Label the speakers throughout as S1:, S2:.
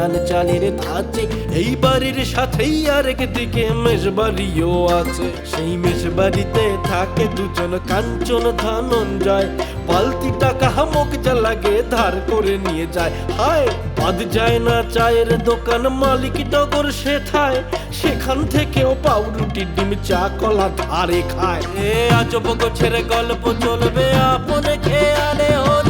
S1: নানান চালের ধাঁচে এই বাড়ির সাথেই আরেক দিকে মেষবাড়িও আছে। সেই মেষবাড়িতে থাকে দুজন কাঞ্চন ধনঞ্জয়। পালতি টাকা হামক যা লাগে ধার করে নিয়ে যায়। হায়, বাদ যায় না চায়ের দোকান, মালিক টগর সেথায় সেখান থেকেও পাউরুটি, ডিম, চা, কলা ধারে খায়। এ আজব গোছের গল্প চলবে, আপনে খেয়ালে হরি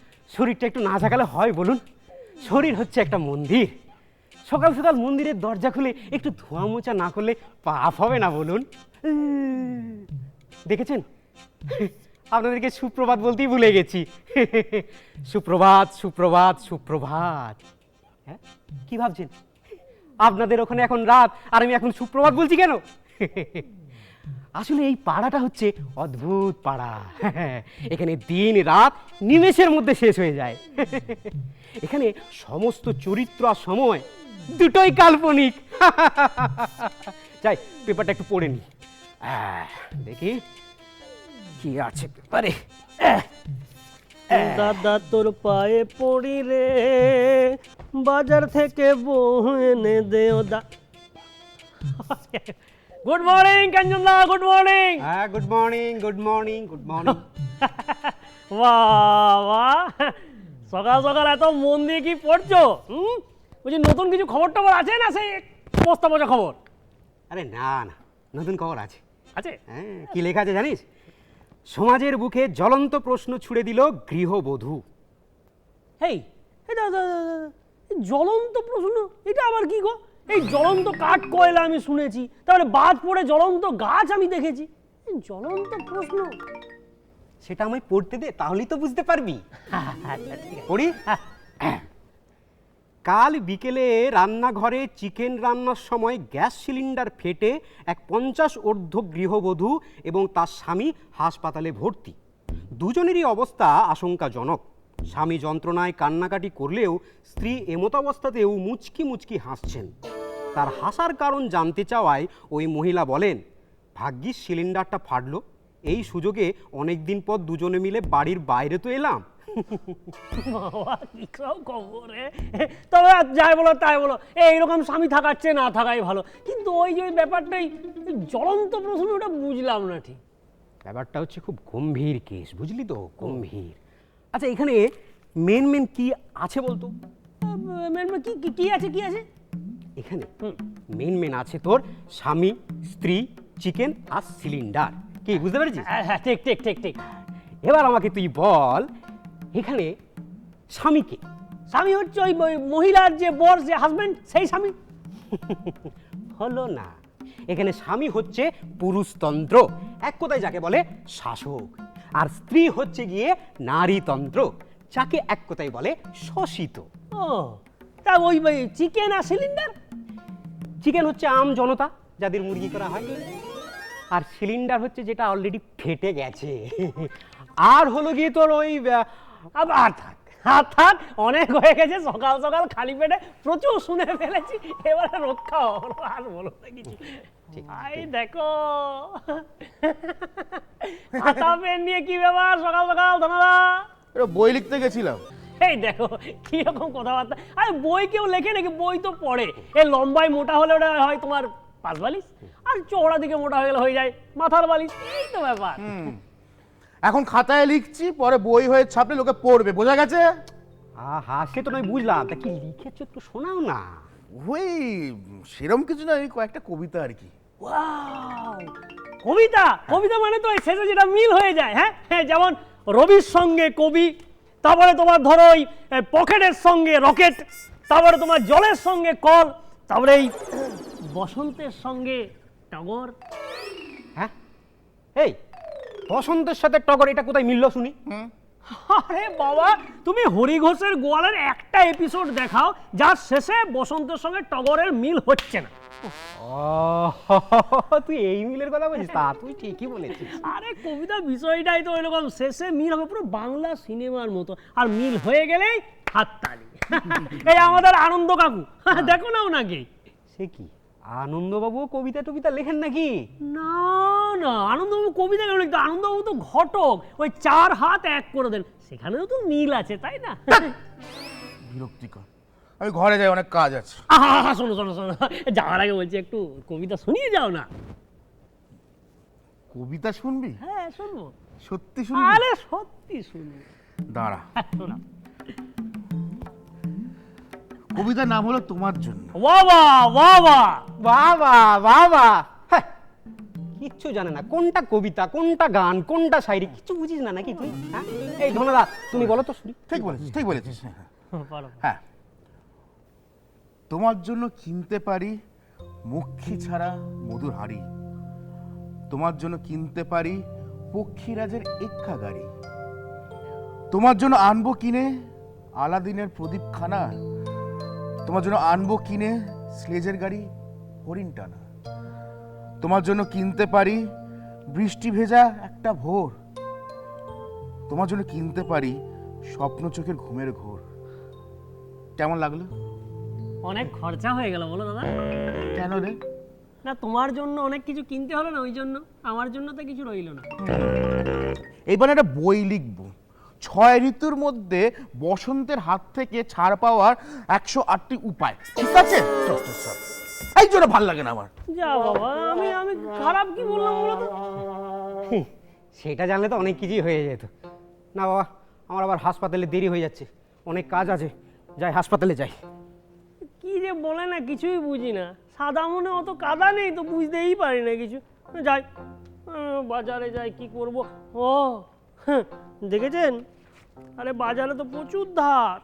S2: শরীরটা একটু না জাগালে হয়, বলুন। শরীর হচ্ছে একটা মন্দির। সকাল সকাল মন্দিরের দরজা খুলে একটু ধোয়া মোচা না করলে পাপ হবে না, বলুন। দেখেছেন? আপনাদেরকে সুপ্রভাত বলতেই ভুলে গেছি। সুপ্রভাত সুপ্রভাত সুপ্রভাত। হ্যাঁ? কি ভাবছেন? আপনাদের ওখানে এখন রাত, আর আমি এখন সুপ্রভাত বলছি কেন? আসলে এই পাড়াটা হচ্ছে অদ্ভুত পাড়া। এখানে দিন রাত নিমেষের মধ্যে শেষ হয়ে যায়। এখানে সমস্ত চরিত্র আর সময় দুটোই কাল্পনিক। যাই পেপারটা একটু পড়ে নি। দেখি কি আছে পেপারে।
S3: দাদা তোর পায়ে পড়ি রে বাজার থেকে বউ এনে দে দা। গুড মর্নিং কাঞ্চনদা গুড মর্নিং
S2: হ্যাঁ good morning good morning good morning
S3: বাহ বাহ সকাল সকাল এত মন দিয়ে কি পড়ছো? হুম? বলছি নতুন কিছু খবর টবর আছে না সেই বস্তা পচা খবর?
S2: আরে না না নতুন খবর আছে।
S3: আছে?
S2: হ্যাঁ কি লেখা আছে জানিস? সমাজের বুকে জ্বলন্ত প্রশ্ন ছুড়ে দিল গৃহবধূ।
S3: হেই জ্বলন্ত প্রশ্ন? এটা আবার কি গো? এই জ্বলন্ত কাঠ কয়লা আমি শুনেছি, তাহলে বাদ পড়ে জ্বলন্ত গাছ আমি দেখেছি। জ্বলন্ত প্রশ্ন।
S2: সেটা আমায় পড়তে দে, তাহলেই তো বুঝতে পারবি। পড়ি? কাল বিকেলে রান্নাঘরে চিকেন রান্নার সময় গ্যাস সিলিন্ডার ফেটে এক পঞ্চাশ ঊর্ধ্ব গৃহবধূ এবং তার স্বামী হাসপাতালে ভর্তি। দুজনেরই অবস্থা আশঙ্কাজনক। স্বামী যন্ত্রণায় কান্নাকাটি করলেও স্ত্রী এমতাবস্থাতেও মুচকি মুচকি হাসছেন। তার হাসার কারণ জানতে চাওয়ায় ওই মহিলা বলেন ভাগ্যিস সিলিন্ডারটা ফাটলো। এই সুযোগে অনেক দিন পর দুজনে মিলে বাড়ির বাইরে তো এলাম।
S3: বাবা কি সব খবর তবে আর যাই বলো তাই বলো। এইরকম স্বামী থাকার চেয়ে না থাকাই ভালো। কিন্তু ওই যে ওই ব্যাপারটাই জ্বলন্ত প্রশ্ন ওটা বুঝলাম না ঠিক।
S2: ব্যাপারটা হচ্ছে খুব গম্ভীর কেস বুঝলি তো? গম্ভীর। আচ্ছা এখানে মেন মেন কি আছে বলতো?
S3: আহ, ম্যাডাম, কি কি- কি আছে কি আছে?
S2: এখানে মেন মেন আছে তোর স্বামী স্ত্রী চিকেন আর সিলিন্ডার কি বুঝতে পেরেছিস?
S3: হ্যাঁ হ্যাঁ ঠিক ঠিক ঠিক ঠিক।
S2: এবার আমাকে তুই বল এখানে স্বামীকে
S3: স্বামী হচ্ছে ওই ওই মহিলার যে বর যে হাজবেন্ড সেই স্বামী।
S2: হলো না। এখানে স্বামী হচ্ছে পুরুষতন্ত্র। এক কথায় যাকে বলে শাসক। আর স্ত্রী হচ্ছে গিয়ে নারীতন্ত্র যাকে এক কথায় বলে শোষিত।
S3: ও তা ওই চিকেন আর সিলিন্ডার?
S2: চিকেন হচ্ছে আম জনতা যাদের মুরগি করা হয়। আর সিলিন্ডার হচ্ছে যেটা অলরেডি ফেটে গেছে। আর হলো গিয়ে তোর ওই
S3: আবার থাক হাত থাক অনেক হয়ে গেছে সকাল সকাল খালি পেটে প্রচুর শুনে ফেলেছি এবারে রক্ষা আর বলো না কিছু। আই দেখো। খাতা পেন নিয়ে কি ব্যাপার সকাল সকাল ধনাদা
S4: বই লিখতে গেছিলাম।
S3: এই দেখো কি রকম কথাবার্তা। আরে বই কেউ লেখে নাকি? বই তো পড়ে। এই লম্বায় মোটা হলে ওটা হয় তোমার পাঁচ বালিশ আর চওড়া দিকে মোটা হয়ে গেলে হয়ে যায় মাথার বালিশ। এই তো ব্যাপার।
S4: এখন খাতায় লিখছি পরে বই হয়ে ছাপলে লোকে পড়বে বোঝা গেছে?
S2: আহা সে তো নয় বুঝলাম। তা কি লিখেছো একটু শোনাও না।
S4: ওই সেরম কিছু না ওই কয়েকটা কবিতা আর কি।
S3: Wow! কবিতা কবিতা মানে তো এই শেষে যেটা মিল হয়ে যায় হ্যাঁ? হ্যাঁ যেমন রবির সঙ্গে কবি তারপরে তোমার ধরো ওই পকেটের সঙ্গে রকেট তারপরে তোমার জলের সঙ্গে কল তারপরে এই বসন্তের সঙ্গে টগর।
S2: হ্যাঁ? এই বসন্তের সাথে টগর এটা কোথায় মিলল শুনি?
S3: আরে বাবা তুমি হরি ঘোষের গোয়ালের একটা এপিসোড দেখাও যার শেষে বসন্তের সঙ্গে টগরের মিল হচ্ছে না।
S2: তুই এই মিলের কথা বলছিস? তা তুই ঠিকই বলেছিস।
S3: আরে কবিতা বিষয়টাই তো এরকম শেষে মিল হবে পুরো বাংলা সিনেমার মতো আর মিল হয়ে গেলেই হাততালি। এই আমাদের আনন্দ কাকু দেখো না ওনাকে
S2: সে কি? আনন্দবাবু কবিতা টবিতা লেখেন নাকি?
S3: না না আনন্দবাবু কবিতা কেন লিখতো আনন্দবাবু তো ঘটক। ওই চার হাত এক করে দেন। সেখানেও তো মিল আছে তাই না?
S4: বিরক্তিকর। আমি ঘরে যাই অনেক কাজ আছে।
S3: আহা, শোনো শোনো শোনো। যাওয়ার আগে বলছি একটু কবিতা শুনিয়ে যাও না।
S4: কবিতা শুনবি?
S3: হ্যাঁ শুনব।
S4: সত্যি শুনবি?
S3: আরে সত্যি শুনব।
S4: দাঁড়া।
S3: হ্যাঁ, শোনা।
S4: কবিতার নাম হলো তোমার জন্য।
S3: বাবা বাবা।
S2: বাবা বাবা। কিচ্ছু জানে না। কোনটা কবিতা কোনটা গান কোনটা শায়রি কিছু বুঝিস না নাকি তুই? হ্যাঁ? এই ধনদা তুমি বলো তো শুনি।
S4: ঠিক বলেছিস ঠিক বলেছিস। হ্যাঁ, হ্যাঁ। হ্যাঁ। তোমার জন্য কিনতে পারি মক্ষী ছাড়া মধুর হাড়ি। তোমার জন্য কিনতে পারি পক্ষীরাজের গাড়ি। তোমার জন্য আনব কিনে আলাদিনের প্রদীপখানা তোমার জন্য আনব কিনে স্লেজের গাড়ি হরিণ টানা তোমার জন্য কিনতে পারি বৃষ্টি ভেজা একটা ভোর। তোমার জন্য কিনতে পারি স্বপ্ন চোখের ঘুমের ঘোর। কেমন লাগল?
S3: অনেক খরচা হয়ে গেল বলো দাদা।
S4: কেন রে?
S3: না তোমার জন্য অনেক কিছু কিনতে হলো না ওই জন্য। আমার জন্য তো কিছু রইল না।
S4: এইবার একটা বই লিখব। ছয় ঋতুর মধ্যে বসন্তের হাত থেকে ছাড় পাওয়ার একশো আটটি উপায়। ঠিক আছে। এই জন্য ভালো লাগে না আমার।
S3: যা বাবা আমি আমি খারাপ কি বললাম বলো তো?
S2: সেটা জানলে তো অনেক কিছুই হয়ে যেত। না বাবা আমার আবার হাসপাতালে দেরি হয়ে যাচ্ছে। অনেক কাজ আছে। যাই হাসপাতালে যাই।
S3: কি যে বলে না কিছুই বুঝি না। সাদা মনে অত কাদা নেই তো বুঝতেই পারি না কিছু। যাই বাজারে যাই কি করব? ও হ্যাঁ, দেখেছেন আরে বাজারে তো প্রচুর ধার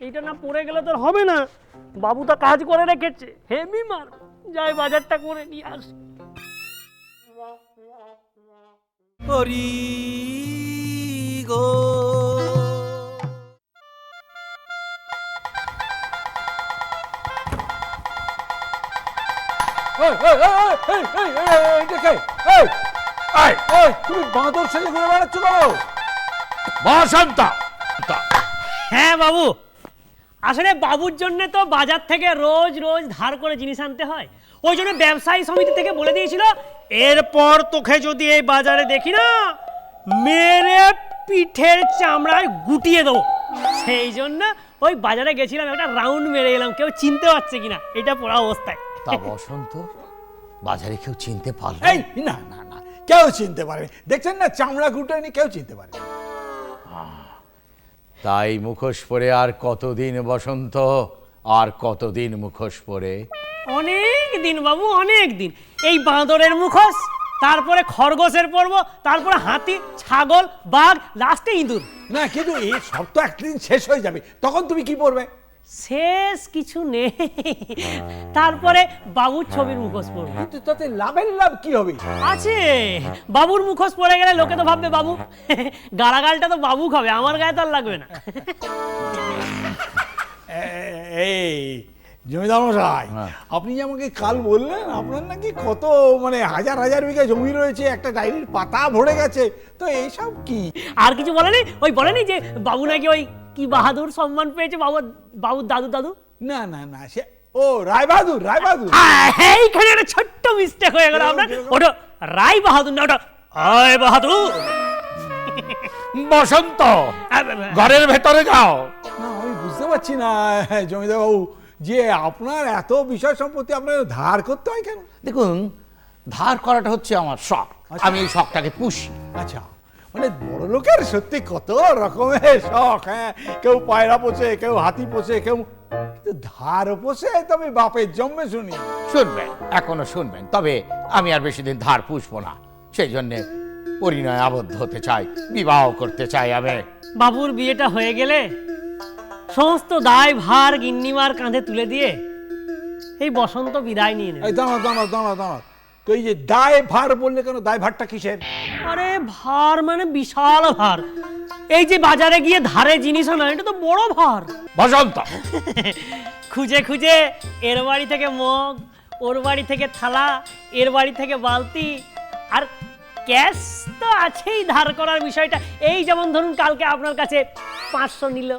S3: এইটা না পড়ে গেলে তো আর হবে না বাবু তো কাজ করে রেখেছে হেভি মার যাই বাজারটা করে নিয়ে আসি
S1: হরি গো
S5: তুমি বাঁদর সেজে ঘুরে বেড়াচ্ছ কেন?
S1: বসন্ত।
S3: হ্যাঁ বাবু। আসলে বাবুর জন্য তো বাজার থেকে রোজ রোজ ধার করে জিনিস আনতে হয়। ওই জন্য ব্যবসায়ী সমিতি থেকে বলে দিয়েছিল এরপর তোকে যদি এই বাজারে দেখি না মেরে পিঠের চামড়ায় গুটিয়ে দেবো। সেই জন্য ওই বাজারে গেছিলাম একটা রাউন্ড মেরে এলাম। কেউ চিনতে পারছে কিনা এটা পড়া অবস্থায়।
S6: তা বসন্ত বাজারে কেউ চিনতে পারল?
S5: এই না না। কেউ চিনতে পারে দেখছেন না চামড়া গুটোয়নি কেউ চিনতে পারে
S6: তাই মুখোশ পরে আর কতদিন বসন্ত আর কতদিন মুখোশ পরে?
S3: অনেক দিন বাবু অনেক দিন। এই বাঁদরের মুখোশ তারপরে খরগোশের পর্ব তারপরে হাতি ছাগল বাঘ লাস্টে ইঁদুর।
S5: না কিন্তু এই সব তো একদিন শেষ হয়ে যাবে। তখন তুমি কি পড়বে
S3: শেষ কিছু নেই। তারপরে বাবুর ছবির মুখোশ পড়বে।
S5: কিন্তু তাতে লাভের লাভ কি হবে?
S3: আছে। বাবুর মুখোশ পড়ে গেলে লোকে তো ভাববে বাবু গালাগালটা তো বাবু খাবে আমার গায়ে তো আর লাগবে না।
S5: এই জমিদার মশাই আপনি যে আমাকে কাল বললেন আপনার নাকি কত মানে হাজার হাজার বিঘা জমি রয়েছে একটা ডায়েরির পাতা ভরে গেছে তো এইসব কি?
S3: আর কিছু বলেনি? ওই বলেনি যে বাবু নাকি ওই কি বাহাদুর সম্মান পেয়েছে বাবু বাবুর দাদু দাদু?
S5: না না না সে ও রায় বাহাদুর রায় বাহাদুর।
S3: আহ, এইখানে একটা ছোট্ট মিস্টেক হয়ে গেল। আপনার ওটা রায় বাহাদুর না ওটা আয় বাহাদুর।
S6: বসন্ত ঘরের ভেতরে যাও।
S5: না আমি বুঝতে পারছি না জমিদার বাবু যে আপনার এত বিষয় সম্পত্তি আপনার ধার করতে হয় কেন?
S6: দেখুন ধার করাটা হচ্ছে আমার শখ। আমি এই শখটাকে পুষি।
S5: আচ্ছা। মানে বড় লোকের সত্যি কত রকমের শখ হ্যাঁ? কেউ পায়রা পোষে কেউ হাতি পোষে কেউ ধার পোষে তবে বাপের জন্মে শুনি।
S6: শুনবেন এখনও শুনবেন তবে আমি আর বেশি দিন ধার পুষবো না। সেই জন্যে পরিণয় আবদ্ধ হতে চাই বিবাহ করতে চাই আমি।
S3: বাবুর বিয়েটা হয়ে গেলে সমস্ত দায় ভার গিন্নিমার কাঁধে তুলে দিয়ে এই বসন্ত বিদায় নিয়ে নেবে।
S5: এই দাঁড়া দাঁড়া দাঁড়া দাঁড়া তো এই যে দায় ভার বললে কেন? দায় ভারটা কিসের?
S3: আরে ভার মানে বিশাল ভার। এই যে বাজারে গিয়ে ধারে জিনিস আনা এটা তো বড় ভার।
S6: বসন্ত
S3: খুঁজে খুঁজে এর বাড়ি থেকে মগ ওর বাড়ি থেকে থালা এর বাড়ি থেকে বালতি আর ক্যাশ তো আছেই ধার করার বিষয়টা। এই যেমন ধরুন কালকে আপনার কাছে পাঁচশো নিল।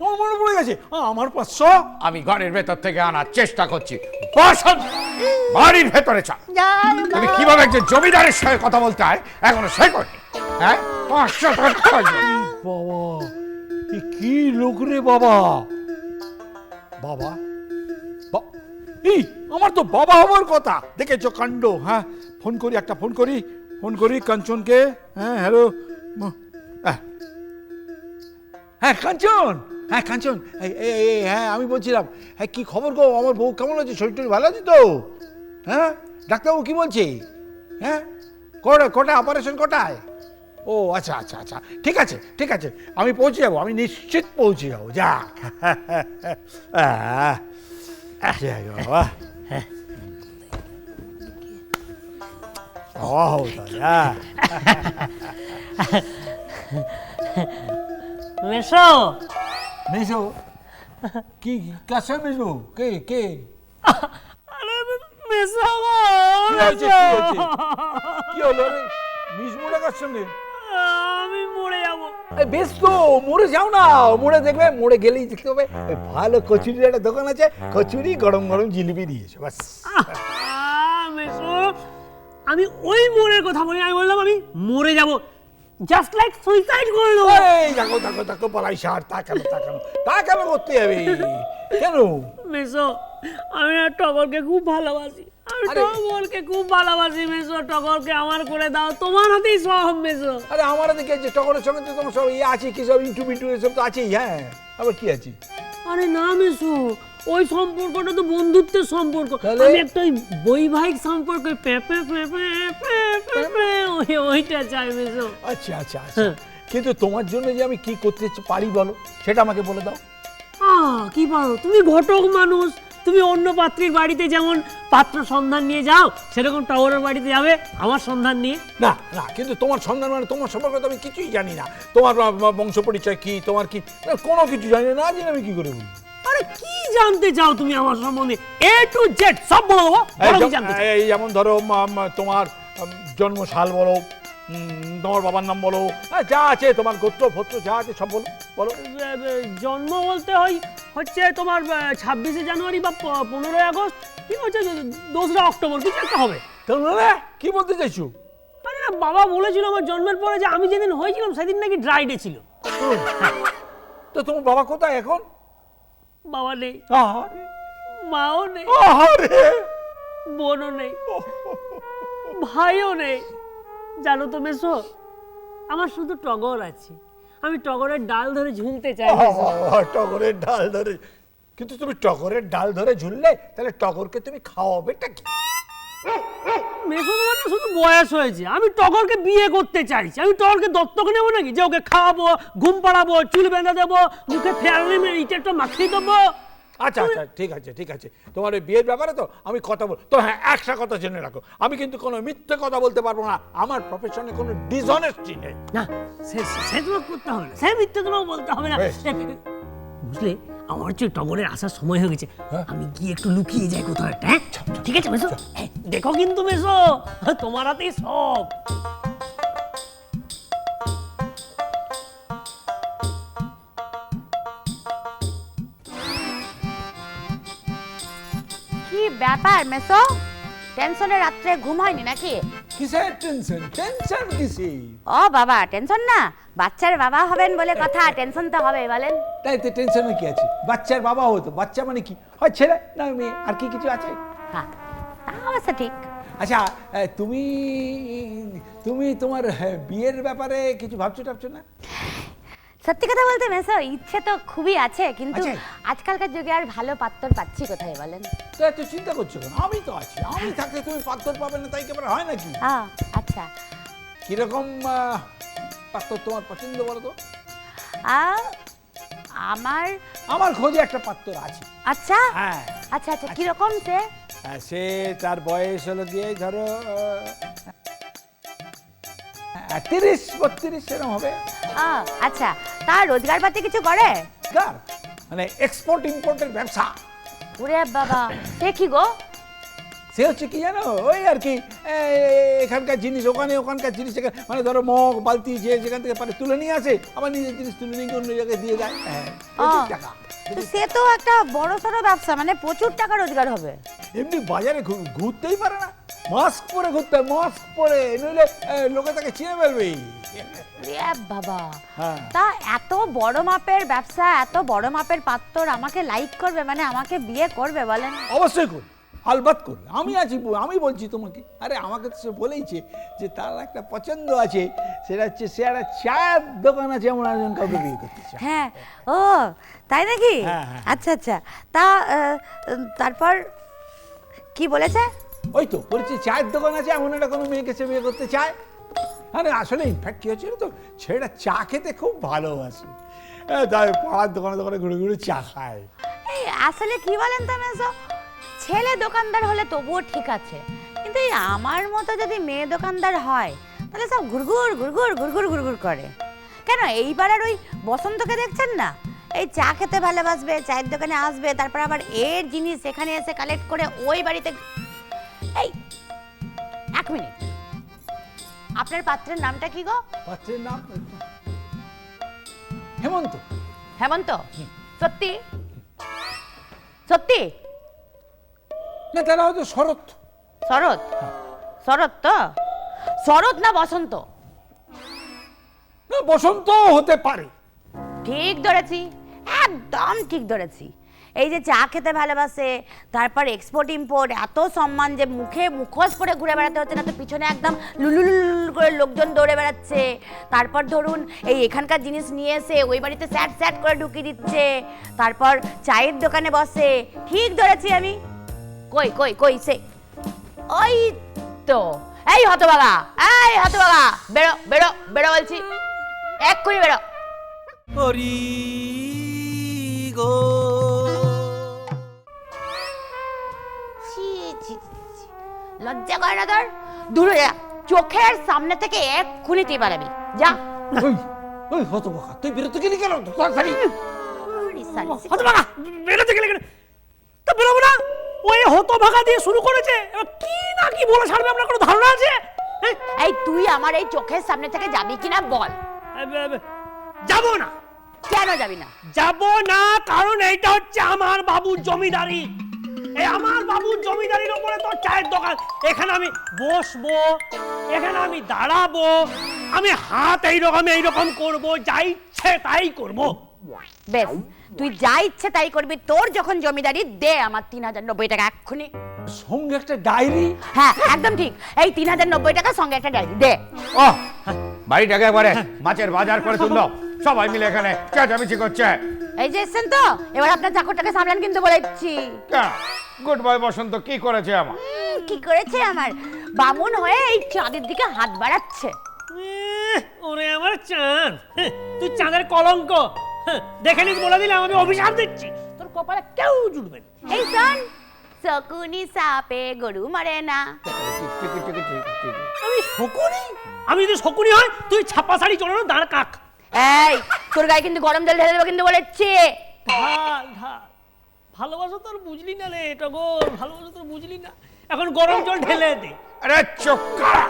S5: আমার মনে পড়ে গেছে। আমার পাঁচশো?
S6: আমি ঘরের ভেতর থেকে আনার চেষ্টা করছি। বসন্ত বাড়ির ভেতরে চল। তুমি কীভাবে একজন জমিদারের সঙ্গে কথা বলতে হয় এখনও শেখনি হ্যাঁ? পাঁচশো টাকা
S5: বাবা কি লোক রে বাবা? বাবা আমার তো বাবা হবার কথা। দেখেছ কাণ্ড হ্যাঁ? ফোন করি, একটা ফোন করি। ফোন করি কাঞ্চনকে হ্যাঁ হ্যালো। হ্যাঁ কাঞ্চন! হ্যাঁ কাঞ্চন হ্যাঁ আমি বলছিলাম হ্যাঁ কি খবর গো? আমার বউ কেমন আছে? শরীর টরীর ভালো আছে তো? হ্যাঁ? ডাক্তারবাবু কি বলছে? হ্যাঁ? কটা কটা অপারেশন কটায়? ও আচ্ছা আচ্ছা আচ্ছা ঠিক আছে ঠিক আছে। আমি পৌঁছে যাব, আমি নিশ্চিত পৌঁছে যাব, যাক। যাক বাবা ও দাদা
S3: মেশো
S5: কি কি? কার সঙ্গে মেসো কে কে
S3: আরে মেশো
S5: কি
S3: মেশো।
S5: হলো রে?
S3: আমি মরে যাব
S5: বেশ তো মোড়ে যাও না মোড়ে দেখবে মোড়ে গেলেই দেখতে হবে ভালো কচুরির একটা দোকান আছে কচুরি গরম গরম জিলিপি দিয়েছে বাস।
S3: মেসো আমি ওই মোড়ের কথা বলি আমি বললাম আমি মরে যাব। জাস্ট লাইক সুইসাইড করে নেব
S5: এই দেখো দেখো দেখো বলাই সার তা কেন তা কেন তা কেন করতে যাবে? কেন?
S3: মেসো আমি না টগরকে খুব ভালোবাসি।
S5: আরে-
S3: টগরকে খুব ভালোবাসি মেসো টগরকে আমার করে দাও। তোমার হাতেই সব মেসো।
S5: আরে আমার দিকে যে টগরের সঙ্গে তো তোমার সব ইয়ে আছে কি সব ইন্টু মিন্টু এসব তো আছেই হ্যাঁ? আবার কি আছে?
S3: আরে না মেসো ওই সম্পর্কটা তো বন্ধুত্বের সম্পর্ক। আমি একটা ওই বৈবাহিক সম্পর্ক পেপে পেপে পেপে ওই ওইটা চাই মেসো।
S5: আচ্ছা আচ্ছা আচ্ছা। কিন্তু তোমার জন্য যে আমি কি করতে পারি বলো? সেটা আমাকে বলে দাও।
S3: আহ কি পারো তুমি ঘটক মানুষ। তুমি অন্য পাত্রীর বাড়িতে যেমন পাত্র সন্ধান নিয়ে যাও সেরকম টগরের বাড়িতে যাবে আমার সন্ধান নিয়ে।
S5: না না কিন্তু তোমার সন্ধান মানে তোমার সম্পর্কে তো আমি কিছুই জানি না। তোমার বংশ পরিচয় কি তোমার কি কোনো কিছু জানি না জেনে আমি কি করে বলি?
S3: আরে কি জানতে চাও তুমি আমার সম্বন্ধে? এ টু জেড সব বলো জানতে
S5: এই যেমন ধরো তোমার উম, জন্মসাল বলো তোমার বাবার নাম বলো। হ্যাঁ, যা আছে তোমার গোত্র ফত্র যা আছে সব বলো। বলো।
S3: জন্ম বলতে হয় হচ্ছে তোমার ছাব্বিশে জানুয়ারি বা পনেরোই আগস্ট। কি হচ্ছে দোসরা অক্টোবর কিছু একটা হবে।
S5: কি বলতে চাইছো?
S3: আরে না বাবা বলেছিল আমার জন্মের পরে যে আমি যেদিন হয়েছিলাম সেদিন নাকি ড্রাই ডে ছিল।
S5: তো তোমার বাবা কোথায় এখন?
S3: বাবা নেই। মাও নেই। বোনও নেই। ভাইও নেই। জানো তো মেসো আমার শুধু টগর আছে। আমি টগরের ডাল ধরে ঝুলতে চাই মেসো।
S5: টগরের ডাল ধরে। কিন্তু তুমি টগরের ডাল ধরে ঝুললে তাহলে টগরকে তুমি খাওয়াবেটা কি?
S3: মেসো তোমার না শুধু বয়স হয়েছে। আমি টগরকে বিয়ে করতে চাইছি। আমি টগরকে দত্তক নেব নাকি? যে ওকে খাওয়াবো ঘুম পাড়াবো চুল বেঁধে দেবো মুখে ফেয়ারলি ইটা একটা মাখিয়ে দেবো?
S5: আচ্ছা আচ্ছা ঠিক আছে ঠিক আছে। তোমার ওই বিয়ের ব্যাপারে তো আমি কথা বল তো হ্যাঁ একটা কথা জেনে রাখো। আমি কিন্তু কোনো মিথ্যে কথা বলতে পারব না। আমার প্রফেশনে কোনো ডিসঅনেস্টি নেই।
S3: না সে সে- সে তোমাকে করতে হবে না। সে মিথ্যে তোমাকে বলতে হবে না। বুঝলে? আমার হচ্ছে টগরের আসার সময় হয়ে গেছে।
S5: হ্যাঁ।
S3: আমি গিয়ে একটু লুকিয়ে যাই কোথাও একটা হ্যাঁ? ঠিক আছে মেসো দেখো কিন্তু মেসো তোমার হাতেই সব।
S7: ব্যাপার মেসো? টেনশনে রাত্রে ঘুম হয়নি নাকি?
S5: কিসের টেনশন? টেনশন কিসে
S7: ও বাবা টেনশন না। বাচ্চার বাবা হবেন বলে কথা টেনশন তো হবে বলেন।
S5: তাই তো টেনশনে কি আছে? বাচ্চার বাবা হতো বাচ্চা মানে কি? হয় ছেলে না মেয়ে? আর কি কিছু আছে?
S7: হ্যাঁ তা অবশ্য ঠিক।
S5: আচ্ছা তুমি তুমি তোমার হ্যাঁ, বিয়ের ব্যাপারে কিছু ভাবছ টাবছো না?
S7: সত্যি কথা বলতে মেসো ইচ্ছে তো খুবই আছে কিন্তু আজকালকার যুগে আর ভালো পাত্র পাচ্ছি কোথায় বলেন?
S5: তো এত চিন্তা করছ কেন? আমি তো আছি আমি থাকতে তুমি পাত্তর পাবে না তাই কেমন হয় নাকি?
S7: হ্যাঁ আচ্ছা।
S5: কীরকম পাত্তর তোমার পছন্দ বলো তো?
S7: আমার
S5: আমার খোঁজে একটা পাত্তর আছে।
S7: আচ্ছা?
S5: হ্যাঁ।
S7: আচ্ছা আচ্ছা কীরকম সে?
S5: হ্যাঁ, সে তার বয়স হলো গিয়ে ধরো আহ, তিরিশ বত্রিশ এরকম হবে।
S7: আচ্ছা রোজগার পাতি কিছু করে?
S5: কার মানে এক্সপোর্ট ইম্পোর্টের ব্যবসা।
S7: ওরে বাবা সে কি গো?
S5: সে হচ্ছে কি জানো ওই আর কি এখানকার জিনিস ওখানে ওখানকার জিনিস মানে ধরো মগ বালতি যে যেখান থেকে পারে তুলে নিয়ে আসে আবার নিজের জিনিস তুলে নিয়ে অন্য জায়গায় দিয়ে দেয় হ্যাঁ। টাকা
S7: সে তো একটা বড় সড়ো ব্যবসা মানে প্রচুর টাকা রোজগার হবে।
S5: এমনি বাজারে ঘুরতেই পারে না। মাস্ক পরে ঘুরতে মাস্ক পরে নইলে লোকে তাকে চিনে ফেলবেই।
S7: বাবা।
S5: হ্যাঁ।
S7: তা এত বড় মাপের ব্যবসা এত বড় মাপের পাত্র আমাকে লাইক করবে মানে আমাকে বিয়ে করবে বলেন।
S5: অবশ্যই করবে আলবাত করবে। আমি আছি আমি বলছি তোমাকে। আরে আমাকে তো সে বলেইছে যে তার একটা পছন্দ আছে সেটা হচ্ছে সে একটা চায়ের দোকান আছে এমন একজন কাউকে বিয়ে করতে
S7: হ্যাঁ। ও তাই নাকি?
S5: হ্যাঁ, হ্যাঁ।
S7: আচ্ছা আচ্ছা। তা তারপর কি বলেছে?
S5: ওই তো বলছি চায়ের দোকান আছে এমন একটা কোনো মেয়েকে সে বিয়ে করতে চায়। আরে আসলে ইনফ্যাক্ট কী জানো তো? ছেলেটা চা খেতে খুব ভালোবাসে। তাই পাড়ার দোকানে দোকানে ঘুরে ঘুরে চা খায়।
S7: এই, আসলে কি বলেন তো মেসো ছেলে দোকানদার হলে তবুও ঠিক আছে। কিন্তু এই আমার মতো যদি মেয়ে দোকানদার হয়, তাহলে সব ঘুরঘুর ঘুরঘুর ঘুরঘুর ঘুরঘুর করে। কেন এইবার আর ওই বসন্তকে দেখছেন না? এই চা খেতে ভালোবাসবে, চায়ের দোকানে আসবে, তারপর আবার এর জিনিস এখানে এসে কালেক্ট করে ওই বাড়িতে এই, এক মিনিট। আপনার পাত্রের নামটা কি গো?
S5: পাত্রের নাম? হেমন্ত।
S7: হেমন্ত? সত্যি? সত্যি?
S5: না তারা হয়তো শরৎ।
S7: শরৎ? শরৎ তো? শরৎ না বসন্ত?
S5: না বসন্ত হতে পারে।
S7: ঠিক ধরেছি। একদম ঠিক ধরেছি। এই যে চা খেতে ভালোবাসে, তারপর এক্সপোর্ট ইম্পোর্ট এত সম্মান যে মুখে মুখোশ পরে ঘুরে বেড়াতে হচ্ছে না তো পিছনে একদম লুলুলুল করে লোকজন দৌড়ে বেড়াচ্ছে। তারপর ধরুন এই এখানকার জিনিস নিয়ে এসে ওই বাড়িতে স্যাট স্যাট করে ঢুকিয়ে দিচ্ছে। তারপর চায়ের দোকানে বসে। ঠিক ধরেছি আমি। কই কই কই, সে। ওই তো। এই হতবাগা এই হতবাগা। বেরো বেরো বেরো বলছি। এক্ষুনি বেরো।
S1: হরি গো।
S7: লজ্জা করে না তোর? দূরে যা চোখের সামনে থেকে এক্ষুনি তুই পালাবি। যা।
S5: ওই ওই হত বাকা তুই বেরোতে গেলি কেন?
S7: সারি,
S3: হতভাগা বেরোতে গেলে কেন? তো বেরোবো না। ওই হতভাগা দিয়ে শুরু করেছে। কি না কি বলে ছাড়বে? আপনার কোনো ধারণা আছে?
S7: এই তুই আমার এই চোখের সামনে থেকে যাবি কিনা বল।
S3: যাব না।
S7: কেন যাবি না?
S3: যাব না কারণ এইটা হচ্ছে আমার বাবুর জমিদারি। এই আমার বাবুর জমিদারির উপরে তোর চায়ের দোকান। এখানে আমি বসবো এখানে আমি দাঁড়াবো আমি হাত এইরকম এইরকম করব যা ইচ্ছে তাই করব।
S7: বেশ তুই যা ইচ্ছে তাই করবি তোর যখন জমিদারি দে আমার তিন হাজার নব্বই টাকা এক্ষুনি।
S5: সঙ্গে একটা ডায়েরি?
S7: হ্যাঁ একদম ঠিক। এই তিন হাজার নব্বই টাকা সঙ্গে একটা ডায়েরি দে।
S6: ও বাড়িটাকে একবারে মাছের বাজার করে তুললো। সবাই মিলে এখানে চেঁচামেচি করছে।
S7: এই যে এসছেন তো এবার আপনার চাকরটাকে সামলান কিন্তু বলে দিচ্ছি।
S6: গুড বয় বসন্ত কি করেছে আমার?
S7: কি করেছে আমার? বামুন হয়ে এই চাঁদের দিকে হাত বাড়াচ্ছে।
S3: ওরে আমার চাঁদ। হ্যাঁ, তুই চাঁদের কলঙ্ক। হ্যাঁ, দেখে নিস বলে দিলাম আমি অভিশাপ দিচ্ছি। তোর কপালে কেউ জুটবে
S7: এই শোন শকুনি সাপে গরু মরে না।
S3: আমি শকুনি? আমি যদি শকুনি হয় তুই ছাপা শাড়ি চড়ানো দাঁড় কাক।
S7: এই তোর গায়ে কিন্তু গরম জল ঢেলে দেবো কিন্তু বলেছি।
S3: ঢাল ঢাল। ভালোবাসা তোর বুঝলি না রে টগর ভালোবাসা তোর বুঝলি না। এখন গরম জল ঢেলে দে।
S6: আরে চোখ কারা।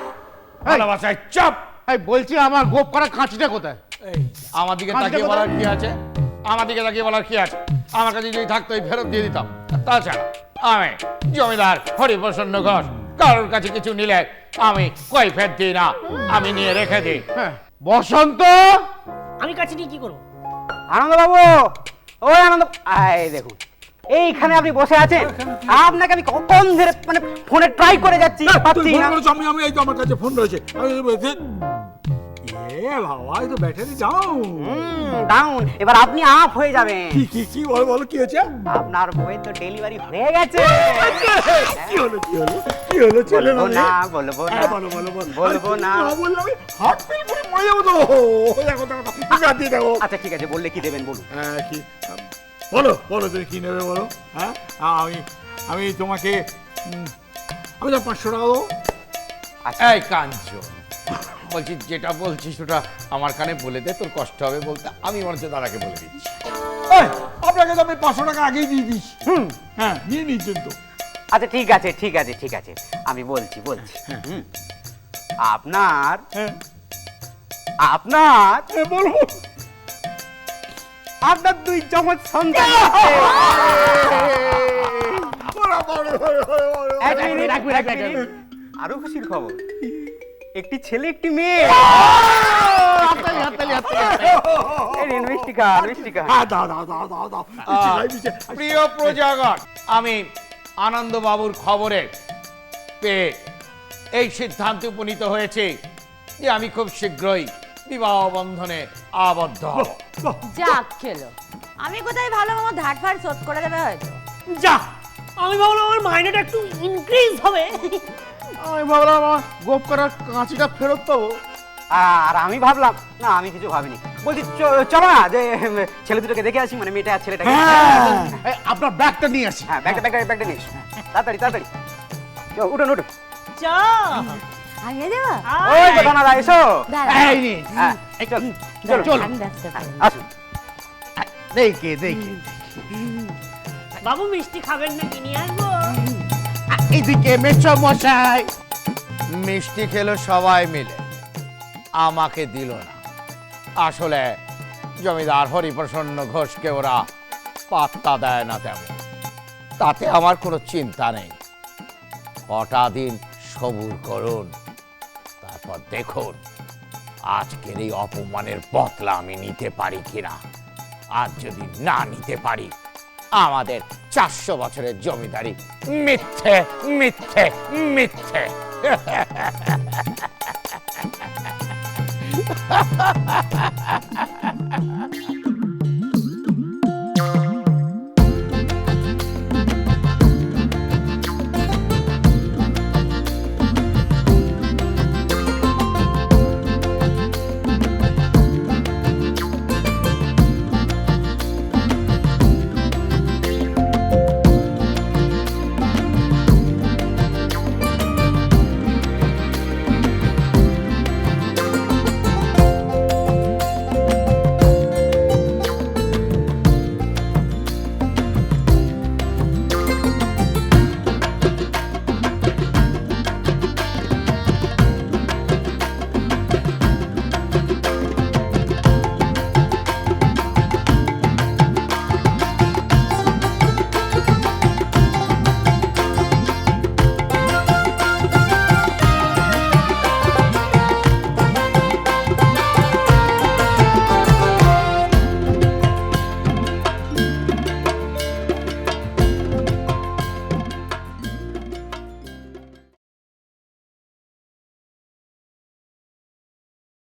S6: ভালোবাসায় চাপ।
S4: এই বলছি আমার গোপ করা কাঁচিটা কোথায়?
S6: আমার দিকে তাকিয়ে বলার কি আছে? আমার দিকে তাকিয়ে বলার কি আছে? আমার কাছে যদি থাকতো এই ফেরত দিয়ে দিতাম। তাছাড়া আমি জমিদার হরিপ্রসন্ন ঘোষ কারোর কাছে কিছু নিলে আমি কই ফের দিই না। আমি নিয়ে রেখে দিই। হ্যাঁ।
S4: বসন্ত!
S3: আমি কাছে নিয়ে কি করব?
S2: আনন্দবাবু! ওই আনন্দ এই দেখুন এইখানে আপনি বসে আছেন। আপনাকে আমি কখন ধরে মানে ফোনে ট্রাই করে যাচ্ছি পাচ্ছি না।
S5: আমি আমি এই তো আমার কাছে ফোন রয়েছে। আমি বাবা তো ব্যাটারি যাও
S2: ডাউন এবার আপনি আপ হয়ে যাবেন।
S5: কি কি কি বলো বলো কি হয়েছে?
S2: আপনার বইয়ের তো ডেলিভারি হয়ে গেছে।
S5: কি হলো কি হলো কি হলো
S2: বলব
S5: না
S2: না বলব না।
S5: হ্যাঁ, বলো বলো বলো।
S2: বলব না।
S5: বললে আমি হার্ট ফেল করে মরে যাব তো। দেখো দেখো দিয়ে দেখো।
S2: আচ্ছা ঠিক আছে বললে কি দেবেন বলুন।
S5: হ্যাঁ, কি? বলো বলো তুমি কি নেবে বলো। হ্যাঁ? আমি আমি তোমাকে আমি তো পাঁচশো টাকা দেবো।
S6: এই কাঞ্চন। বলছি যেটা বলছিস ওটা আমার কানে বলে দে তোর কষ্ট হবে বলতে আমি মনে হচ্ছে দাদাকে বলে দিচ্ছি।
S5: আপনাকে তো আমি পাঁচশো টাকা আগেই দিয়ে দিচ্ছি হুম। হ্যাঁ নিয়ে নিচ্ছেন তো
S2: আচ্ছা ঠিক আছে ঠিক আছে ঠিক আছে। আমি বলছি বলছি। হুম। আপনার
S5: হ্যাঁ।
S2: আপনার
S5: হ্যাঁ, বলব
S2: আপনার দুই সন্তান এক মিনিট। আরও খুশির খবর। একটি ছেলে একটি মেয়ে। মিষ্টি মিষ্টি
S5: দাও দাও দাও দাও দাও।
S6: প্রিয় প্রজাগণ আমি আনন্দবাবুর খবরে পেয়ে এই সিদ্ধান্তে উপনীত হয়েছে যে আমি খুব শীঘ্রই বিবাহ বন্ধনে আবদ্ধ হব।
S7: যাক খেলো। আমি কোথায় ভালো আমার ধার ফার শোধ করে দেবে হয়তো?
S3: যা আমি ভাবলাম আমার মাইনেটা একটু ইনক্রিজ হবে।
S4: আমি ভাবলাম আমার গোপ করার কাঁচিটা ফেরত পাবো।
S2: আর আমি ভাবলাম না আমি কিছু ভাবিনি। বলছি চলো না যে ছেলে দুটোকে দেখে আসি মানে মেয়েটা আর ছেলেটাকে
S5: হ্যাঁ!
S4: আপনার ব্যাগটা নিয়ে আসি।
S2: হ্যাঁ ব্যাগটা ব্যাগটা ব্যাগটা নিস তাড়াতাড়ি তাড়াতাড়ি। উঠুন উঠুন।
S3: বাবু মিষ্টি খাবেন না কিনে আসব?
S4: এইদিকে মেছো মশাই।
S6: মিষ্টি খেলো সবাই মিলে। আমাকে দিল না। আসলে জমিদার হরিপ্রসন্ন ঘোষকে ওরা পাত্তা দেয় না তেমন। তাতে আমার কোনো চিন্তা নেই। কটা দিন সবুর করুন, তারপর দেখুন আজকের এই অপমানের বদলা আমি নিতে পারি কিনা। আর যদি না নিতে পারি আমাদের চারশো বছরের জমিদারি। মিথ্যে মিথ্যে মিথ্যে।